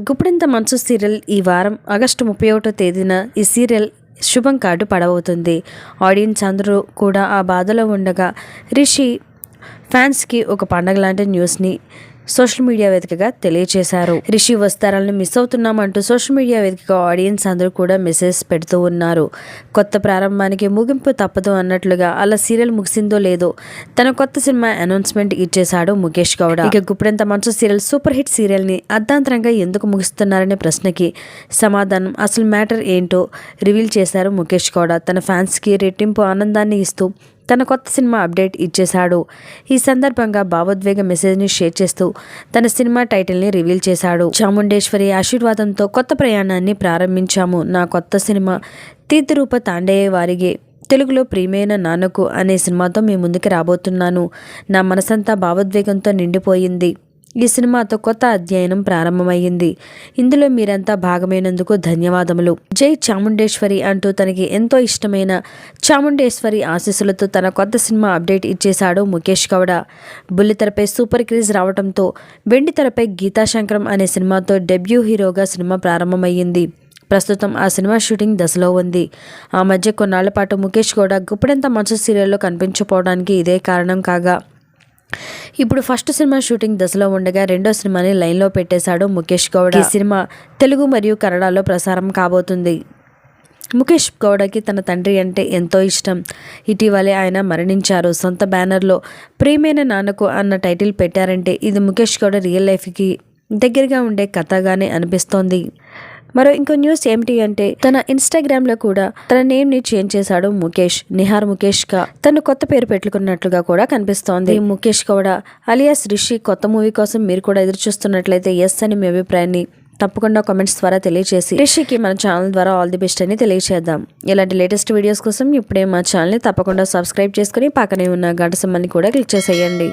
గుప్పింత మనసు సీరియల్ ఈ వారం ఆగస్టు ముప్పై ఒకటో తేదీన ఈ సీరియల్ శుభం కార్డు పడబోతుంది. ఆడియన్స్ అందరూ కూడా ఆ బాధలో ఉండగా రిషి ఫ్యాన్స్కి ఒక పండగ లాంటి న్యూస్ని సోషల్ మీడియా వేదికగా తెలియజేశారు రిషి వస్తారాలను మిస్ అవుతున్నామంటూ సోషల్ మీడియా వేదికగా ఆడియన్స్ అందరూ కూడా మెసేజ్ పెడుతూ ఉన్నారు. కొత్త ప్రారంభానికి ముగింపు తప్పదు అన్నట్లుగా అలా సీరియల్ ముగిసిందో లేదో తన కొత్త సినిమా అనౌన్స్మెంట్ ఇచ్చేశాడు ముఖేష్ గౌడ. ఇక గుప్పెంత మనసు సీరియల్ సూపర్ హిట్ సీరియల్ని అర్ధాంతరంగా ఎందుకు ముగిస్తున్నారనే ప్రశ్నకి సమాధానం అసలు మ్యాటర్ ఏంటో రివీల్ చేశారు ముఖేష్ గౌడ. తన ఫ్యాన్స్కి రెట్టింపు ఆనందాన్ని ఇస్తూ తన కొత్త సినిమా అప్డేట్ ఇచ్చేశాడు. ఈ సందర్భంగా భావోద్వేగ మెసేజ్ని షేర్ చేస్తూ తన సినిమా టైటిల్ని రివీల్ చేశాడు. చాముండేశ్వరి ఆశీర్వాదంతో కొత్త ప్రయాణాన్ని ప్రారంభించాము. నా కొత్త సినిమా తీర్థరూప తాండేయ వారికి తెలుగులో ప్రియమైన నాన్నకు అనే సినిమాతో మీ ముందుకు రాబోతున్నాను. నా మనసంతా భావోద్వేగంతో నిండిపోయింది. ఈ సినిమాతో కొత్త అధ్యయనం ప్రారంభమైంది ఇందులో మీరంతా భాగమైనందుకు ధన్యవాదములు. జై చాముండేశ్వరి అంటూ తనకి ఎంతో ఇష్టమైన చాముండేశ్వరి ఆశీస్సులతో తన కొత్త సినిమా అప్డేట్ ఇచ్చేశాడు ముఖేష్ గౌడ. బుల్లితెరపై సూపర్ క్రేజ్ రావడంతో వెండి తెరపై గీతాశంకరం అనే సినిమాతో డెబ్యూ హీరోగా సినిమా ప్రారంభమయ్యింది. ప్రస్తుతం ఆ సినిమా షూటింగ్ దశలో ఉంది. ఆ మధ్య కొన్నాళ్ళ పాటు ముఖేష్ గౌడ గుప్పడంత మంచు సీరియల్లో కనిపించకపోవడానికి ఇదే కారణం కాగా ఇప్పుడు ఫస్ట్ సినిమా షూటింగ్ దశలో ఉండగా రెండో సినిమాని లైన్లో పెట్టేశాడు ముఖేష్ గౌడ. ఈ సినిమా తెలుగు మరియు కన్నడలో ప్రసారం కాబోతుంది. ముఖేష్ గౌడకి తన తండ్రి అంటే ఎంతో ఇష్టం. ఇటీవలే ఆయన మరణించారు. సొంత బ్యానర్లో ప్రియమైన నాన్నకు అన్న టైటిల్ పెట్టారంటే ఇది ముఖేష్ గౌడ రియల్ లైఫ్కి దగ్గరగా ఉండే కథగానే అనిపిస్తోంది. మరో ఇంకో న్యూస్ ఏమిటి అంటే తన ఇన్స్టాగ్రామ్లో కూడా తన నేమ్ని చేంజ్ చేశాడు ముఖేష్ నిహార్ ముఖేష్గా తను కొత్త పేరు పెట్టుకున్నట్లుగా కూడా కనిపిస్తోంది. ముఖేష్ కూడా అలియాస్ రిషి కొత్త మూవీ కోసం మీరు కూడా ఎదురు చూస్తున్నట్లయితే ఎస్ అని మీ అభిప్రాయాన్ని తప్పకుండా కామెంట్స్ ద్వారా తెలియజేసి రిషికి మన ఛానల్ ద్వారా ఆల్ ది బెస్ట్ అని తెలియజేద్దాం ఇలాంటి లేటెస్ట్ వీడియోస్ కోసం ఇప్పుడే మా ఛానల్ని తప్పకుండా సబ్స్క్రైబ్ చేసుకుని పక్కనే ఉన్న గంట సమ్మని కూడా క్లిక్ చేసేయండి.